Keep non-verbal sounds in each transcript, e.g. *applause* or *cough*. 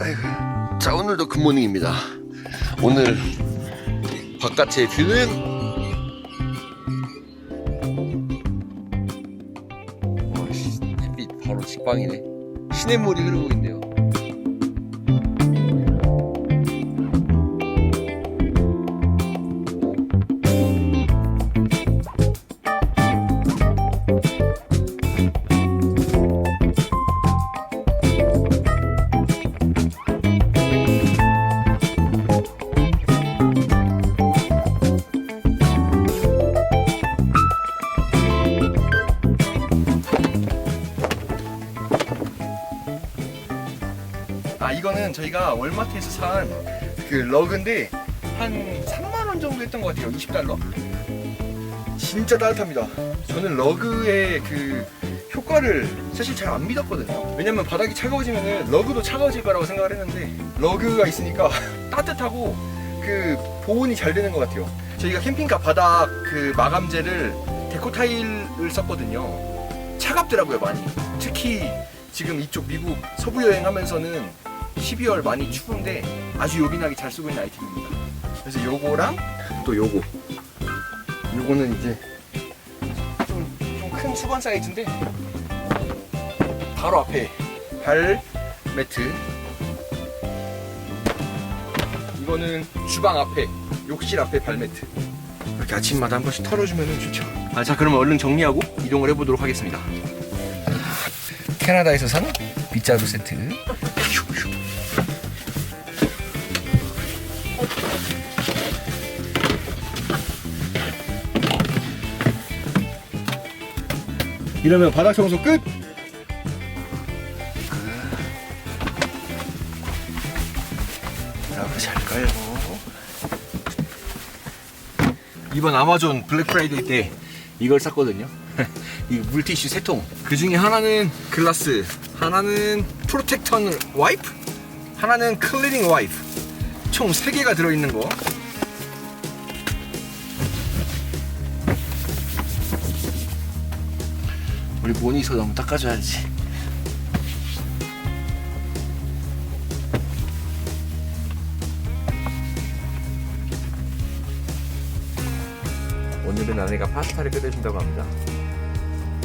아이고. 자 오늘도 굿모닝입니다. 오늘 바깥의 뷰는 와, 씨, 햇빛 바로 직방이네. 시냇물이 흐르고 있네요. 저희가 월마트에서 산 그 러그인데 한 3만 원 정도 했던 것 같아요. 20달러. 진짜 따뜻합니다. 저는 러그의 그 효과를 사실 잘 안 믿었거든요. 왜냐면 바닥이 차가워지면은 러그도 차가워질 거라고 생각을 했는데 러그가 있으니까 *laughs* 따뜻하고 그 보온이 잘 되는 것 같아요. 저희가 캠핑카 바닥 그 마감재를 데코 타일을 썼거든요. 차갑더라고요 많이. 특히 지금 이쪽 미국 서부 여행하면서는 12월 많이 추운데 아주 요긴하게 잘 쓰고 있는 아이템입니다. 그래서 요거랑 또 요거. 요거는 이제 좀 큰 수건 사이즈인데 바로 앞에 발 매트. 이거는 주방 앞에 욕실 앞에 발 매트. 이렇게 아침마다 한 번씩 털어주면 좋죠. 아, 자 그러면 얼른 정리하고 이동을 해보도록 하겠습니다. 캐나다에서 산 빗자루 세트. 이러면 바닥 청소 끝! 이렇게 잘 깔고 이번 아마존 블랙 프라이데이 때 이걸 샀거든요. *laughs* 이 물티슈 세통그 중에 하나는 글라스 하나는 프로텍턴 와이프 하나는 클리닝 와이프. 총 3개가 들어있는 거 우리 모니터 너무 닦아줘야지. 오늘은 아내가 파스타를 끓여준다고 합니다.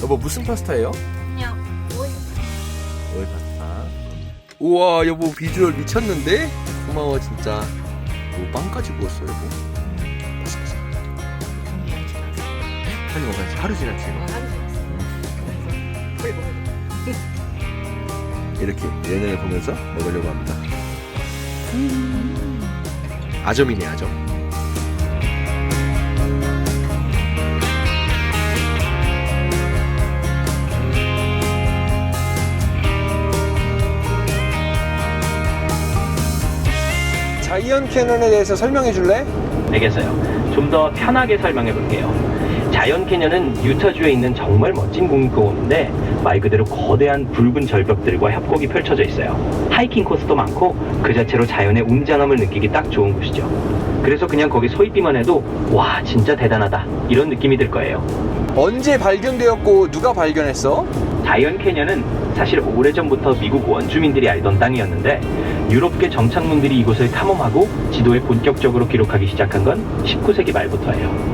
여보 무슨 파스타예요? 그냥 뭐 오일 파스타. 우와 여보 비주얼 미쳤는데? 고마워 진짜. 오 빵까지 구웠어 여보? 음, 맛있겠어. 빨리 먹어야지. 하루 지났지 이거 빨리 이렇게 예능을 보면서 먹으려고 합니다 아점이네 아점 자이언 캐논에 대해서 설명해 줄래? 되겠어요. 좀 더 편하게 설명해 볼게요. 자이언 캐년은 유타주에 있는 정말 멋진 국립공원인데 말 그대로 거대한 붉은 절벽들과 협곡이 펼쳐져 있어요. 하이킹 코스도 많고 그 자체로 자연의 웅장함을 느끼기 딱 좋은 곳이죠. 그래서 그냥 거기 서 있기만 해도 와 진짜 대단하다 이런 느낌이 들 거예요. 언제 발견되었고 누가 발견했어? 자이언 캐년은 사실 오래전부터 미국 원주민들이 알던 땅이었는데 유럽계 정착민들이 이곳을 탐험하고 지도에 본격적으로 기록하기 시작한 건 19세기 말부터예요.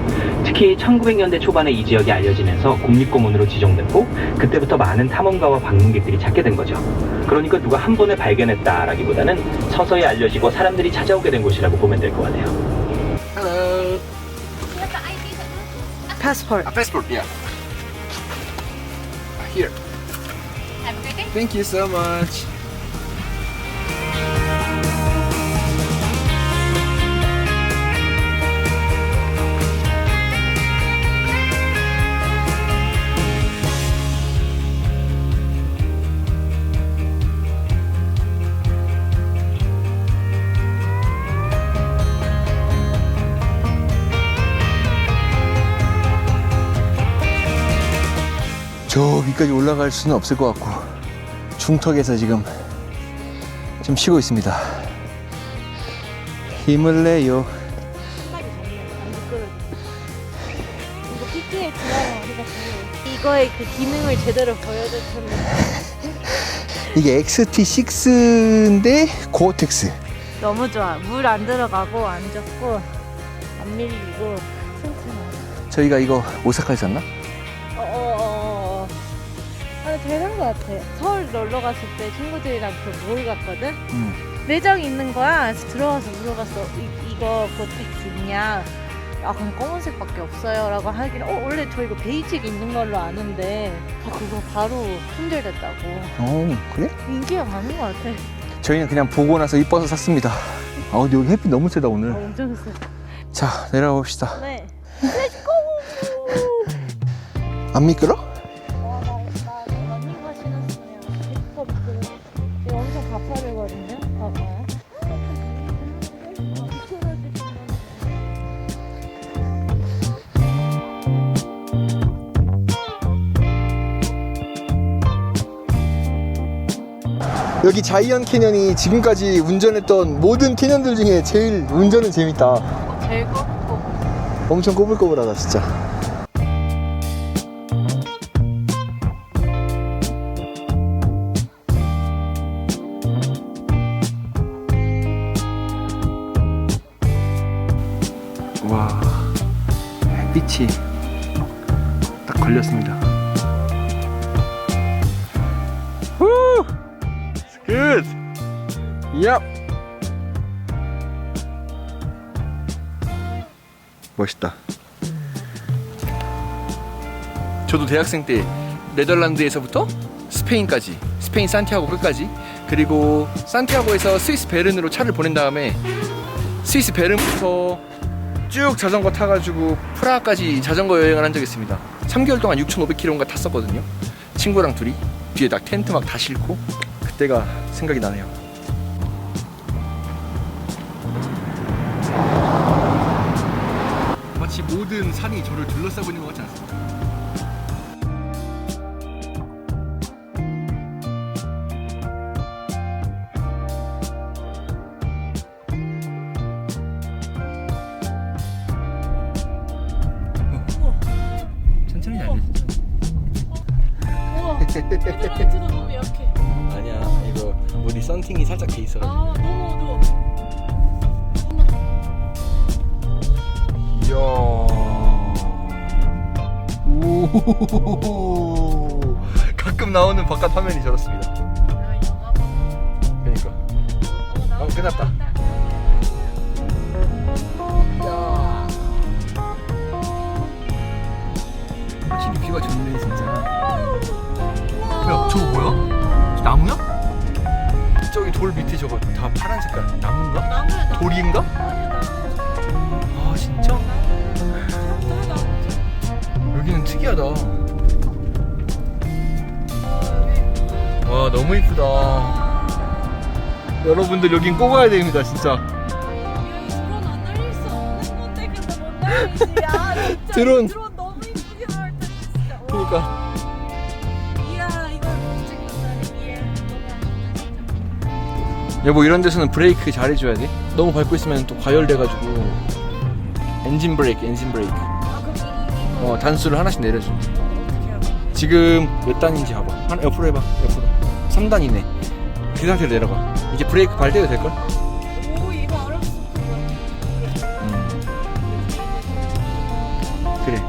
특히 1900년대 초반에 이 지역이 알려지면서 국립공원으로 지정됐고 그때부터 많은 탐험가와 방문객들이 찾게 된 거죠. 그러니까 누가 한 번에 발견했다라기보다는 서서히 알려지고 사람들이 찾아오게 된 곳이라고 보면 될 것 같아요. Hello. Passport. A passport, yeah. Here. Have a good day. Thank you so much. 저 위까지 올라갈 수는 없을 것 같고 중턱에서 지금 좀 쉬고 있습니다. 힘을 내요. 이거 이거의 그 기능을 제대로 텐데 *laughs* 이게 XT6인데 고어텍스. 너무 좋아. 물 안 들어가고 안 젖고 안 밀리고 튼튼해. 저희가 이거 오사카에 샀나? 아 대단한 것 같아. 서울 놀러 갔을 때 친구들이랑 그몰 갔거든. 응. 매장 있는 거야. 그래서 들어가서 물어봤어. 이, 이거 고텍스 있냐? 아 그냥 검은색밖에 없어요 라고 하길래 어 원래 저 이거 베이직 있는 걸로 아는데 아 그거 바로 품절됐다고 어, 그래? 인기가 많은 것 같아 저희는 그냥 보고 나서 이뻐서 샀습니다. 아, 근데 여기 햇빛 너무 세다, 아, 오늘. 엄청 세 자, 내려가 봅시다. 네 *laughs* 안 미끄러? 여기 자이언 캐년이 지금까지 운전했던 모든 캐년들 중에 제일 운전은 재밌다. 제일 꺾고. 엄청 꼬불꼬불하다, 진짜. 와, 햇빛이 딱 걸렸습니다. Yep! 멋있다. 저도 대학생 때 네덜란드에서부터 스페인까지, 스페인 산티아고 끝까지, 그리고 산티아고에서 스위스 베른으로 차를 보낸 다음에 스위스 베른부터 쭉 자전거 타가지고 프라하까지 자전거 여행을 한 적이 있습니다. 3개월 동안 6,500km인가 탔었거든요. 친구랑 둘이 뒤에 딱 텐트 막 다 싣고 그때가 생각이 나네요. 마치 모든 산이 저를 둘러싸고 있는 것 같지 않습니까? 천천히 우와. 너무 약해. 아니야 이거 우리 썬팅이 살짝 돼 있어 아, 너무 어두워. 오 가끔 나오는 바깥 화면이 저렇습니다 아, 영화 끝났다 확실히 뷰가 좋네 진짜 야 저거 뭐야? 저 나무야? 저기 돌 밑에 저거 다 파란 색깔 나무인가? 나무야, 나무. 돌인가? 아니야, 나무. 아 여기는 특이하다 와 너무 이쁘다 여러분들 여긴 꼭 와야 됩니다 진짜 드론 안 날릴 수 없는 건데 근데 못 날리지. 아, 진짜. *laughs* 드론. 드론 너무 이쁘게 나올 때 진짜. 와. 그러니까 이야, 이걸 못 찍는다니. 이해. 너무 안 여보 이런 데서는 브레이크 잘해줘야 돼 너무 밟고 있으면 또 과열돼가지고 엔진 브레이크 엔진 브레이크 어 단수를 하나씩 내려줘? 지금 몇 단인지 봐봐 하나 옆으로 해봐 옆으로 3단이네 그 상태로 내려가 이제 브레이크 밟대도 될걸? 오, 이거 어렵어. 음. 그래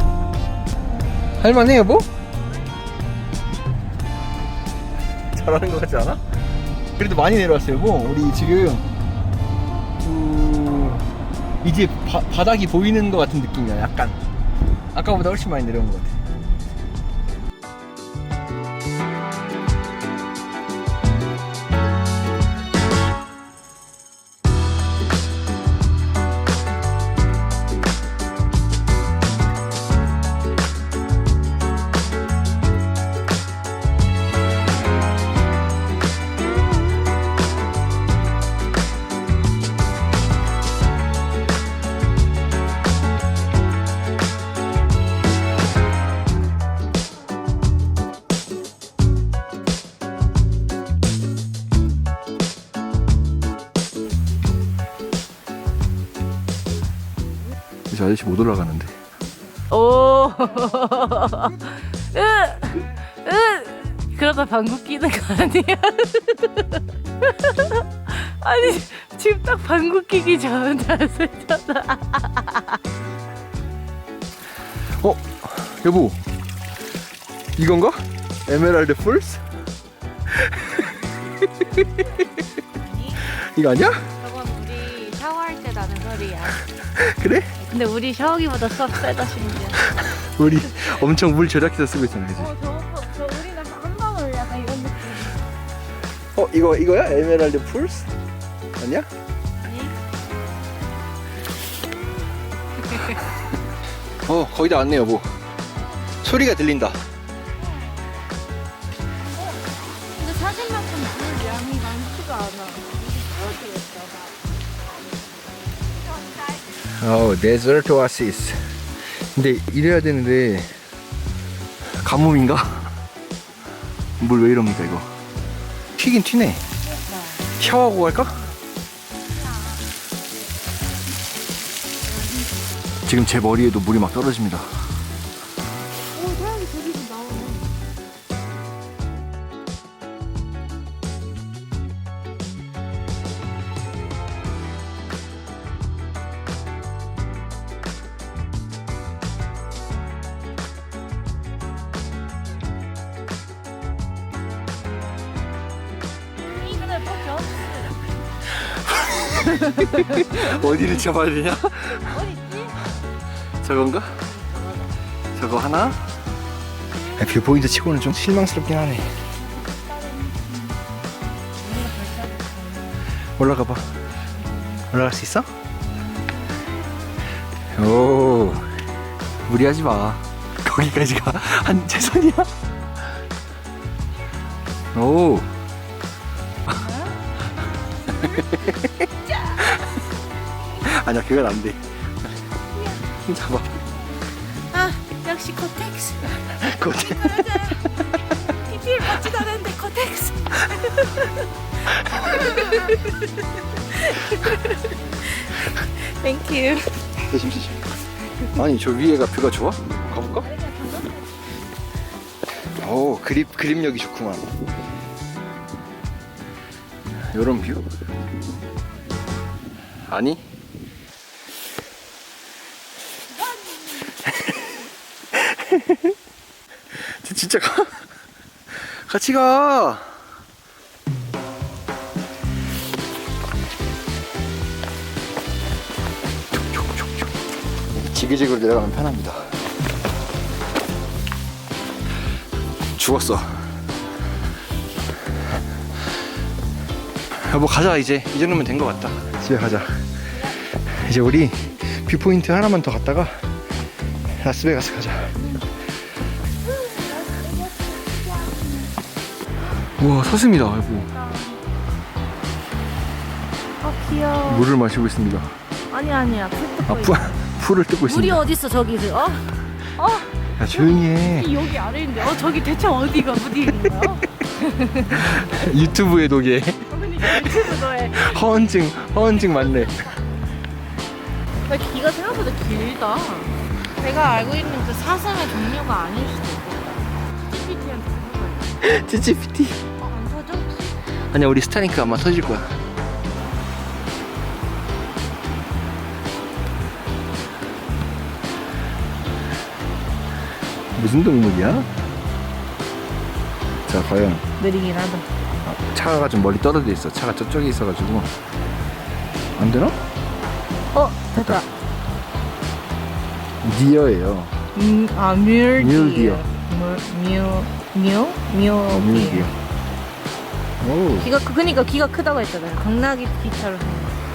할만해 여보? 잘하는 것 같지 않아? 그래도 많이 내려왔어요 여보 우리 지금 그 이제 바, 바닥이 보이는 것 같은 느낌이야 약간 아까보다 훨씬 많이 내려온 것 같아 이제 아저씨 못 올라가는데 오. *laughs* 으, 으. 그럼 이러다 방구 끼는 거 아니야? *laughs* 아니 지금 딱 방구 끼기 좋은 자세잖아. *laughs* 어 여보 이건가? 에메랄드 풀스? 이거 아니야? 저건 우리 샤워할 때 나는 소리야. 그래? 근데 우리 샤워기보다 수업 세다 심지어. *laughs* 우리 엄청 물 절약해서 쓰고 있잖아 그지? 어, 저, 저 우리는 한 방울 약간 이런 느낌. 어 이거 이거야? 에메랄드 풀스? 아니야? 어 거의 다 왔네 여보 소리가 들린다 어 데저트 오아시스 근데 이래야 되는데 가뭄인가? *laughs* 물 왜 이럽니까 이거 튀긴 튀네 샤워하고 갈까? 지금 제 머리에도 물이 막 떨어집니다 어. *laughs* 어디를 잡아야 되냐? 저건가? 저거 하나? 뷰포인트 치고는 좀 실망스럽긴 하네 올라가 봐 올라갈 수 있어? 오 무리하지 마 거기까지가 한 최선이야 오 *laughs* 아니야 그건 안돼 힘 잡아 아, 역시 코텍스. 거기 PPL 받지도 않았는데 코텍스. 땡큐. 조심 조심 아니 저 위에가 뷰가 좋아? 가볼까? 오 그립 그립력이 좋구만 요런 뷰? 아니 *laughs* 저 진짜 가 같이 가 지그재그로 내려가면 편합니다. 죽었어. 여보 가자 이제 이 정도면 된 것 같다. 집에 가자. 이제 우리 뷰포인트 하나만 더 갔다가 라스베가스 가자. 우와 서슴이다 여보. 아 귀여워. 물을 마시고 있습니다. 아니 아니야. 풀 뜯고 아 있어. 푸, 풀을 뜯고 물이 있습니다. 어디 있어 저기 있어? 어? 어? 야 조용히 해. 이 여기 아래 있는데. 어 저기 대체 어디가 어디 있는 거야? *laughs* 유튜브의 독에 그러니까 유튜브 너의 허언증 허언증 맞네. 나 귀가 생각보다 길다. 내가 알고 있는 그 사슴의 종류가 아닐 수도 있겠다. CPT한테 물어봐야 찌찌피티. *laughs* 어, 안 터져? 아니야 우리 스타링크 아마 터질 거야. 무슨 동물이야? 자 과연 느리긴 하다. 아, 차가 좀 멀리 떨어져 있어. 차가 저쪽에 있어가지고 안 되나? 어 됐다. 디어예요. 음, 아 뮬디어. 뮬디어. 뮤뮤뮤 어, 뮬디어. 오. 귀가 크, 그니까 귀가 크다고 했잖아요. 강나기 귀처럼.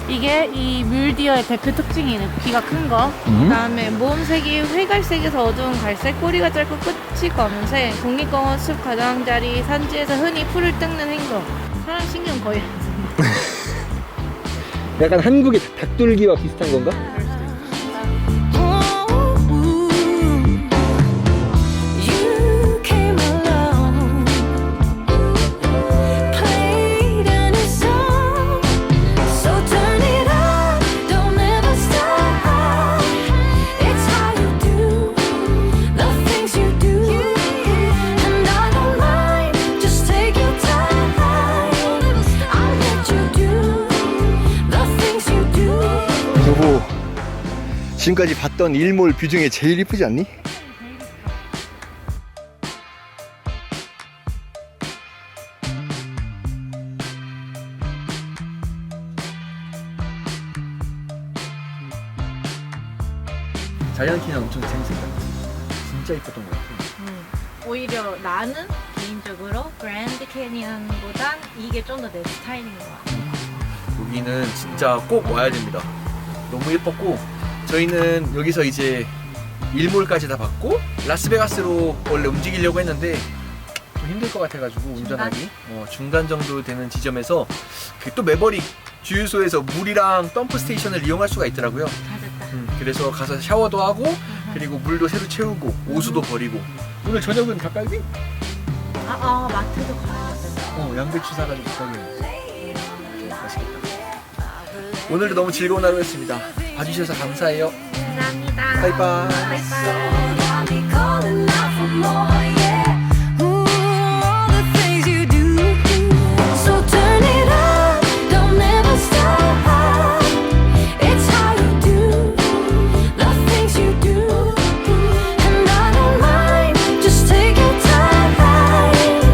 이게 이 뮬디어의 대표 특징이네. 귀가 큰 거. 음? 그다음에 모음색이 회갈색에서 어두운 갈색, 꼬리가 짧고 끝이 검은색. 국립공원 숲 가장자리 산지에서 흔히 풀을 뜯는 행동. 사람 신경 거의 안. 약간 한국의 닭돌기와 비슷한 건가? 지금까지 봤던 일몰 뷰 중에 제일 이쁘지 않니? 자이언티는 엄청 재밌었다. 진짜 이뻤던 것 같아. 음, 오히려 나는 개인적으로 그랜드 캐니언보단 이게 좀 더 내 스타일인 것 같아. 여기는 진짜 꼭 와야 됩니다. 너무 예뻤고 저희는 여기서 이제 일몰까지 다 봤고 라스베가스로 원래 움직이려고 했는데 좀 힘들 것 같아가지고 운전하기 어, 중간 정도 되는 지점에서 그 또 매버릭 주유소에서 물이랑 덤프 스테이션을 이용할 수가 있더라고요. 잘 됐다. 음, 그래서 가서 샤워도 하고 그리고 물도 새로 채우고 오수도 버리고 오늘 저녁은 닭갈비? 아, 아 마트도 가야겠다. 어 양배추 사가지고 닭갈비 맛있겠다. 오늘도 너무 즐거운 하루였습니다. 봐주셔서 감사해요. 감사합니다. 바이바이. 바이바이.